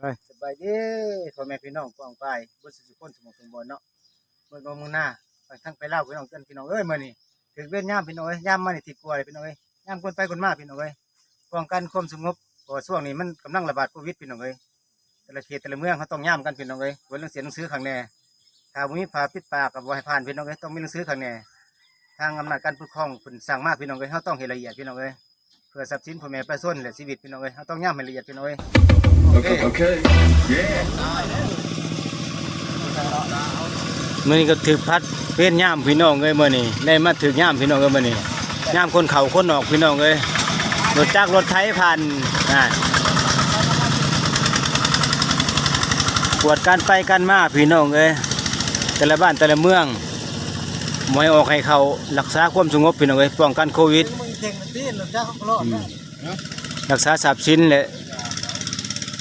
เลยสบายดีพ่อแม่พี่น้องกองไปบ่สิสุคนสมองสมบูรณ์เนาะเมื่อมื้อหน้าไปทั้งไปเล่าพี่น้องเกันพี่น้องเอ้ยมื้อนี้ถึงเว้นย่ามพี่น้องเอ้ยย่ามมานี่ติดกลัวเลยพี่น้องเอ้ยย่ามคนไปคนมาพี่น้องเอ้ยป้องกันความสงบพราะว่าช่วงนี้มันกำลังระบาดโควิดพี่น้องเอ้ยแต่ละเขตแต่ละเมืองเขาต้องย่ามกันพี่น้องเอ้ยไว้เรื่องเสียหนังสือข้างแน่ถ้ามีผ้าปิดปากกับบ่ให้ผ่านพี่น้องเอ้ยต้องมีหนังสือข้างแน่ทางอำนาจการปกครองเพิ่นสั่งมากพี่น้องเอ้ยเขาต้องเฮ็ดละเอียดพี่น้องเอ้ยเพื่อทรัพย์สินพ่อแม่ประชาชนและชีวิตพี่น้องเอ้ยเขาต้องย่ามให้ละเอียดพี่น้องเอ้ย โอเค Okay. Yeah. มื่อนี้ก็ถือพัดเป็นย่ามพี่น้องเอ้ยมื่อนี้ได้มาถือย่ามพี่น้องเอ้ยมื่อนี้ย่ามคนเขาคนออกพี่น้องเอ้ยรถจักรรถไถผ่านอ่าปวดการไปกันมาพี่น้องเอ้ยแต่ละบ้านแต่ละเมืองหมวยออกให้เขารักษาความสงบพี่น้องเอ้ยป้องกันโควิดมึงเก่งมันตีนหรือจ้าเขารอดนะรักษาทรัพย์สินและ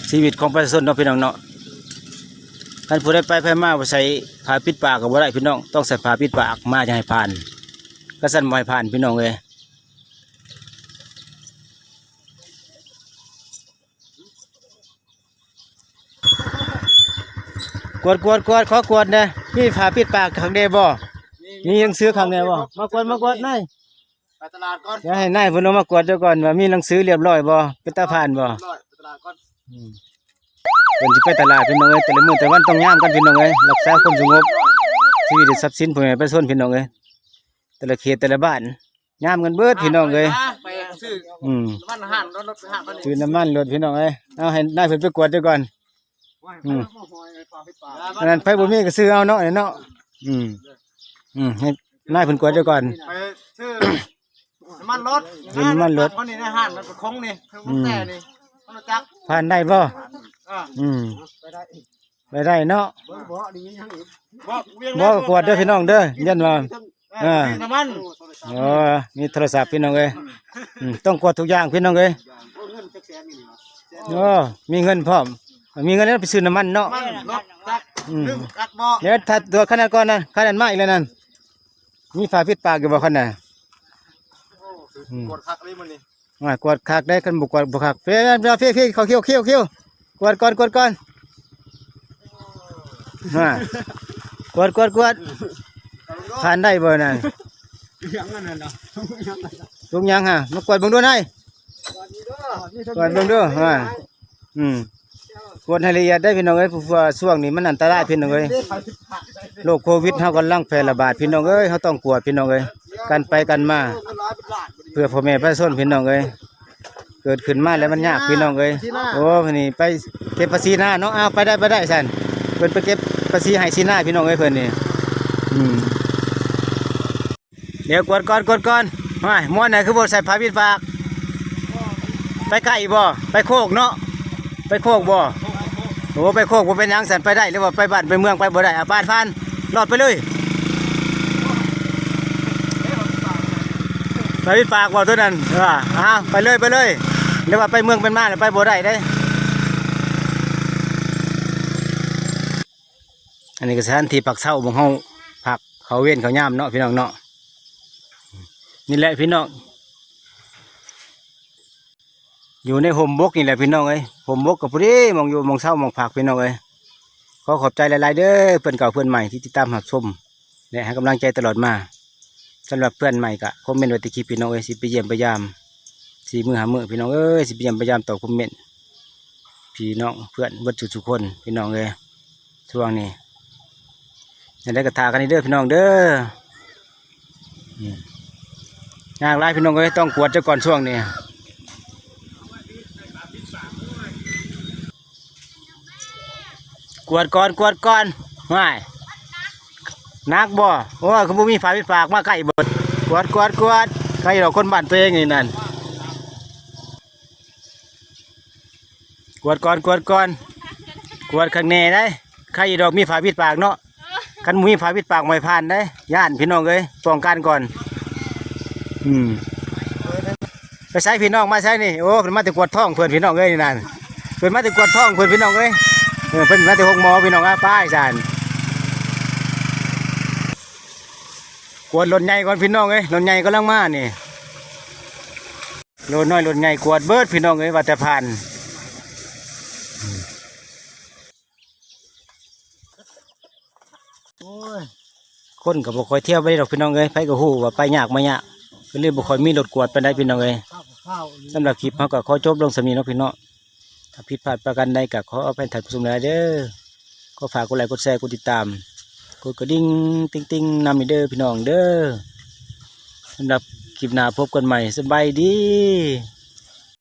ชีวิตของประชาชนเนาะพี่น้องเนาะท่านผู้ใดไปไปมาบ่ใส่ผ้าปิดปากกับบ่ได้พี่น้องต้องใส่ผ้าปิดปากมาจะให้ผ่าน ก็สั่นบ่ให้ผ่านพี่น้องเอ้ยกวดกวดกวดขอกวดนะมีผ้าปิดปากขังเดบ่มีหนังสือขังเดบ่มากวดมากวดนายไปตลาดก่อนเดี๋ยวให้นายเพิ่นเอามากวดเดี๋ยวก่อนว่ามีหนังสือเรียบร้อยบ่เป็นตาผ่านบ่ร้อยไปตลาดก่อนอืม เพิ่นสิไปตลาดพี่น้องเอ้ยแต่ละมื้อแต่ละวันต้องย่ามกันพี่น้องเอ้ยรักษาความสงบชีวิตและทรัพย์สินพ่อแม่ประชาชนพี่น้องเอ้ยแต่ละเขตแต่ละบ้านย่ามกันเบิดพี่น้องเอ้ยไปซื้ออืมน้ำมันห่านรถรถห่านมันซื้อน้ำมันรถพี่น้องเอ้ยเอาให้นายเพิ่นไปกวดเดี๋ยวก่อนอืมอันนั้นไปบ่มีก็ซื้อเอาเนาะเนาะอืมอืมให้นายเพิ่นกวดเดี๋ยวก่อนไปซื้อน้ำมันรถซื้อน้ำมันรถคนนี้ในห่านมันเป็นคงนี่คือมันแต่นี่ มันรู้จักผ่านได้บ่อ่าอืมไปได้ไปได้เนาะเบิ่งบ่ดียังอีกบ่เวียงบ่กวดเด้อพี่น้องเด้อยันว่าอ่าน้ำมันโอ้มีโทรศัพท์พี่น้องเอ้ยอืมต้องกดทุกอย่างพี่น้องเอ้ยเงินจักแสนนี่โอ้มีเงินพร้อม มีเงินแล้วไปซื้อน้ำมันเนาะ มันรถจักอืม ลืมกัดบ่เดี๋ยวถ้าตัวขนาดก่อนนะขนาดมาอีกแล้วนั่นมีฝาปิดปากอยู่บ่ขนาดอืมกดคักเลยมันนี่ ว่ากวดคักได้กันบุกวดบุกคักเฟี้ยเฟี้ยเฟี้ยเฟี้ยเขาเขี้ยวเขี้ยวเขี้ยวกวดก่อนกวดก่อนมากวดกวดกวดผ่านได้บ่น่ะยังนั่นน่ะทุกย่างฮะมากวดบึงดูหน่อยกวดบึงดูว่าอืมกวดให้ละเอียดได้พี่น้องเอ้ยเพราะว่าช่วงนี้มันอันตรายพี่น้องเอ้ยโรคโควิดเฮากำลังแพร่ระบาดพี่น้องเอ้ยเฮาต้องกวดพี่น้องเอ้ย กันไปกันมา เพื่อพ่อแม่ประชาชนพี่น้องเอ้ยเกิดขึ้นมาแล้วมันยากพี่น้องเอ้ยโอ้พนี่ไปเก็บภาษีหน้าเนาะอ้าวไปได้ไปได้สันเพิ่นไปเก็บภาษีให้สีหน้าพี่น้องเอ้ยเพิ่นนี่อืมเดี๋ยวกวดก่อนกวดก่อนมาม้วนไหนคือบ่ใส่ผ้าปิดปาก ไปไก่บ่ไปโคกเนาะไปโคกบ่โอ้ไปโคกบ่เป็นหยังสันไปได้หรือว่าไปบ้านไปเมืองไปบ่ได้อะบ้านผ่านรอดไปเลย ไปปิดปากบ่ตัวนั้นเอออ้าวไปเลยไปเลยหรือว่าไปเมืองเป็นมาแล้วไปบ่ได้ได้ อันนี้ก็สถานที่ปักเช่าของเฮาผักเขาเว้นเขาย่ามเนาะพี่น้องเนาะนี่แหละพี่น้องอยู่ในห่มบกนี่แหละพี่น้องเอ้ยห่มบกกับพอดีมองอยู่มองเช่ามองผักพี่น้องเอ้ยขอขอบใจหลายๆเด้อเพื่อนเก่าเพื่อนใหม่ที่ติดตามหักชมและให้กำลังใจตลอดมา สำหรับเพื่อนใหม่ก็คอมเมนต์ไว้ที่คลิปพี่น้องเอ้ยสิไปเยี่ยมไปยามสีมือหามือพี่น้องเอ้ยสิไปเยี่ยมไปยามตอบคอมเมนต์พี่น้องเพื่อนเบัดจุทุกคนพี่น้องเอ้ยช่วงนี้อย่าได้กระทากันเด้อพี่น้องเด้ออืมยากไรพี่น้องเอ้ยต้องกวดเจ้าก่อนช่วงนี้กวดก่อนกวดก่อนไม่ นักบ่โอ้ยคุณบุมีฝาปิดปากมาใกล้เบดกวดกวดกวดใครเราคนบ้านตัวเองนี่นั่นกวดก่อนกวดก่อนกวดข้างในได้ใครดอกมีฝาปิดปากเนาะกันหมุ้ยฝาปิดปากไม่ผ่านได้ย่านพี่น้องเอ้ยป้องกันก่อน อืมไปใช้พี่น้องมาใช้นี่โอ้เพิ่นมาแต่กวดท้องเพื่อนพี่น้องเอ้ยนี่นั่นเพิ่นมาแต่กวดท้องเพื่อนพี่น้องเอ้ยเออเพิ่นมาแต่หกหมอพี่น้องอะป้ายจาน กวดรถใหญ่ก่อนพี่น้องเอ้ยรถใหญ่ก็ลังมานี่รถน้อยรถใหญ่กวดเบิดพี่น้องเอ้ยว่าแต่ผ่านคนกับบุคอยเที่ยวไปหรอกพี่น้องเอ้ยไปกับหูว่าไปยากไม่ยากก็เรียบุคอยมีรถกวดไปได้พี่น้องเอ้ยสำหรับคลิปเขากับขอจบลงสมีน้องพี่น้องถ้าผิดพลาดประกันใดกับขอเอาไปถ่ายผู้ชมได้เด้อก็ฝากกดไลค์กดแชร์กดติดตาม ดกระดิ่งติ๊งๆนำอีเด้อพี่น้องเด้อสำหรับคลิปหน้าพบกันใหม่สบายดี